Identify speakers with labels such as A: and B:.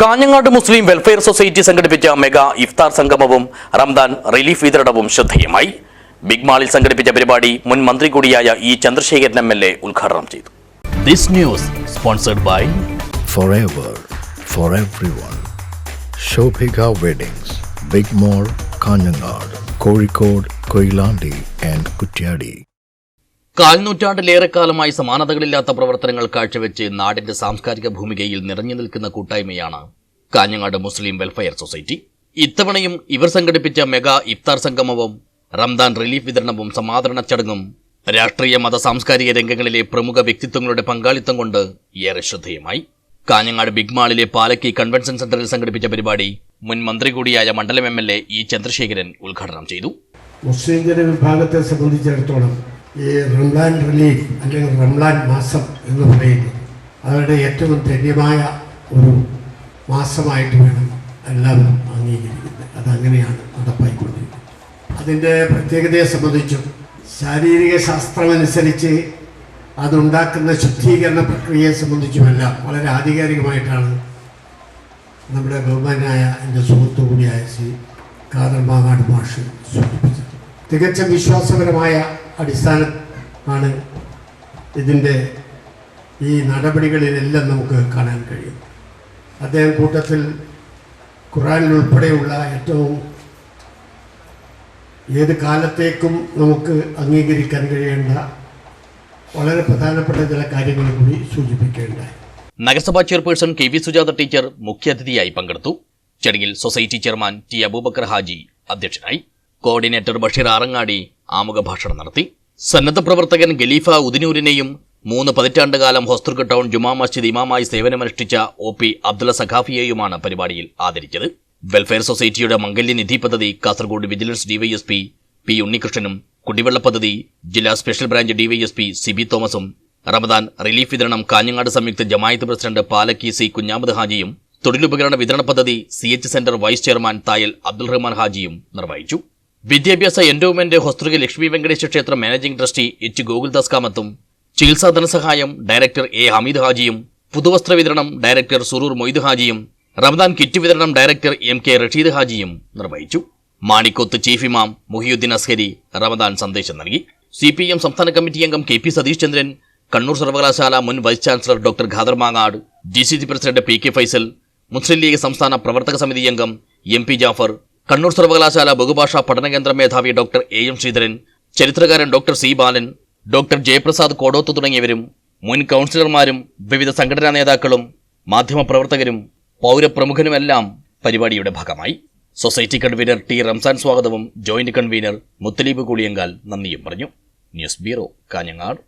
A: Kanhangad Muslim welfare society സംഘടിപ്പിച്ച mega ഇഫ്താർ സംഗമവും റംദാൻ റിലീഫ് വിതരണവും ശ്രദ്ധേയമായി. ബിഗ് മാളിൽ സംഘടിപ്പിച്ച പരിപാടി മുൻ മന്ത്രി കൂടിയായ E Chandrasekharan M L A ഉദ്ഘാടനം ചെയ്തു. This news sponsored by
B: Kozhikode, Koilandi and Kutyadi.
A: കാൽനൂറ്റാണ്ടിലേറെക്കാലമായി സമാനതകളില്ലാത്ത പ്രവർത്തനങ്ങൾ കാഴ്ചവെച്ച് നാടിന്റെ സാംസ്കാരിക ഭൂമികയിൽ നിറഞ്ഞു നിൽക്കുന്ന കൂട്ടായ്മയാണ് കാഞ്ഞങ്ങാട് മുസ്ലിം വെൽഫെയർ സൊസൈറ്റി. ഇത്തവണയും ഇവർ സംഘടിപ്പിച്ച മെഗാ ഇഫ്താർ സംഗമവും റംദാൻ റിലീഫ് വിതരണവും സമാദരണ ചടങ്ങും രാഷ്ട്രീയ മത സാംസ്കാരിക രംഗങ്ങളിലെ പ്രമുഖ വ്യക്തിത്വങ്ങളുടെ പങ്കാളിത്തം കൊണ്ട് ഏറെ ശ്രദ്ധേയമായി. കാഞ്ഞങ്ങാട് ബിഗ് മാളിലെ പാലക്കി കൺവെൻഷൻ സെന്ററിൽ സംഘടിപ്പിച്ച പരിപാടി മുൻ മന്ത്രി കൂടിയായ മണ്ഡലം M L A E Chandrasekharan ഉദ്ഘാടനം ചെയ്തു.
C: മുസ്ലിം ജനവിഭാഗത്തെ സംബന്ധിച്ചിടത്തോളം ഈ റംലാൻ റിലീഫ് അല്ലെങ്കിൽ റംലാൻ മാസം എന്ന് പറയുന്നത് അവരുടെ ഏറ്റവും ധന്യമായ ഒരു മാസമായിട്ട് വേണം എല്ലാവരും അംഗീകരിക്കുന്നത്. അതങ്ങനെയാണ് നടപ്പായിക്കൊണ്ടിരിക്കുന്നത്. അതിന്റെ പ്രത്യേകതയെ സംബന്ധിച്ചും ശാരീരിക ശാസ്ത്രമനുസരിച്ച് അതുണ്ടാക്കുന്ന ശുദ്ധീകരണ പ്രക്രിയയെ സംബന്ധിച്ചുമെല്ലാം വളരെ ആധികാരികമായിട്ടാണ് നമ്മുടെ ബഹുമാനായ എന്റെ സുഹൃത്തു കൂടിയായ ശ്രീ കാതൽ മാങ്ങാട് മാഷ് സൂചിപ്പിച്ചത്. തികച്ചും വിശ്വാസപരമായ അടിസ്ഥാനമാണ് ഇതിന്റെ ഈ നടപടികളിലെല്ലാം നമുക്ക് കാണാൻ കഴിയും. അദ്ദേഹം കൂട്ടത്തിൽ ഖുറാനിൽ ഉൾപ്പെടെയുള്ള ഏറ്റവും ഏത് കാലത്തേക്കും നമുക്ക് അംഗീകരിക്കാൻ കഴിയേണ്ട വളരെ പ്രധാനപ്പെട്ട ചില കാര്യങ്ങൾ കൂടി സൂചിപ്പിക്കേണ്ടായി
A: നഗരസഭാ chairperson K V Sujatha teacher മുഖ്യാതിഥിയായി പങ്കെടുത്തു. ചടങ്ങിൽ society chairman T Aboobacker Haji അധ്യക്ഷനായി. കോർഡിനേറ്റർ ബഷീർ ആറങ്ങാടി ആമുഖ ഭാഷണം നടത്തി. സന്നദ്ധ പ്രവർത്തകൻ ഖലീഫ ഉദിനൂരിനെയും മൂന്ന് പതിറ്റാണ്ടുകാലം ഹോസ്തുർഗ് ടൗൺ ജുമാ മസ്ജിദ് ഇമാമായി സേവനമനുഷ്ഠിച്ച ഒ പി അബ്ദുള്ള സഖാഫിയെയുമാണ് പരിപാടിയിൽ ആദരിച്ചത്. വെൽഫെയർ സൊസൈറ്റിയുടെ മംഗല്യനിധി പദ്ധതി കാസർഗോഡ് വിജിലൻസ് ഡിവൈഎസ്പി പി ഉണ്ണികൃഷ്ണനും കുടിവെള്ള പദ്ധതി ജില്ലാ സ്പെഷ്യൽ ബ്രാഞ്ച് ഡിവൈഎസ്പി സിബി തോമസും റമദാൻ റിലീഫ് വിതരണം കാഞ്ഞങ്ങാട് സംയുക്ത ജമായത്ത് പ്രസിഡന്റ് പാലക്കി സി കുഞ്ഞാമത് ഹാജിയും തൊഴിലുപകരണ വിതരണ പദ്ധതി C H centre vice chairman Thayal Abdul Rahman ഹാജിയും നിർവഹിച്ചു. വിദ്യാഭ്യാസ എൻഡോവ്മെന്റ് ഹോസ്തൃക ലക്ഷ്മി വെങ്കടേശ ക്ഷേത്ര മാനേജിംഗ് ട്രസ്റ്റി എച്ച് ഗോകുൽദാസ് കാമത്തും ചികിത്സാ ധനസഹായം ഡയറക്ടർ എ ഹമീദ് ഹാജിയും പുതുവസ്ത്ര വിതരണം ഡയറക്ടർ സുറൂർ മൊയ്ദ് ഹാജിയും റമദാൻ കിറ്റ് വിതരണം ഡയറക്ടർ എം കെ റഷീദ് ഹാജിയും നിർവഹിച്ചു. മാണിക്കോത്ത് ചീഫ് ഇമാം മുഹിയുദ്ദീൻ അസ്ഹരി റമദാൻ സന്ദേശം നൽകി. സി പി എം സംസ്ഥാന കമ്മിറ്റി അംഗം കെ പി സതീഷ് ചന്ദ്രൻ കണ്ണൂർ സർവകലാശാല മുൻ vice chancellor doctor Khader Mangad D C C president P K Faisal Muslim League സംസ്ഥാന പ്രവർത്തക സമിതി അംഗം എം പി ജാഫർ കണ്ണൂർ സർവകലാശാല ബഹുഭാഷാ പഠന കേന്ദ്ര മേധാവി ഡോക്ടർ എ എം ശ്രീധരൻ ചരിത്രകാരൻ doctor C Balan doctor Jayaprasad Kodoth തുടങ്ങിയവരും മുൻ കൗൺസിലർമാരും വിവിധ സംഘടനാ നേതാക്കളും മാധ്യമപ്രവർത്തകരും പൗരപ്രമുഖനുമെല്ലാം പരിപാടിയുടെ ഭാഗമായി. സൊസൈറ്റി കൺവീനർ ടി റംസാൻ സ്വാഗതവും ജോയിന്റ് കൺവീനർ മുത്തലീബ് കൂളിയങ്കാൽ നന്ദിയും പറഞ്ഞു. News bureau Kanhangad.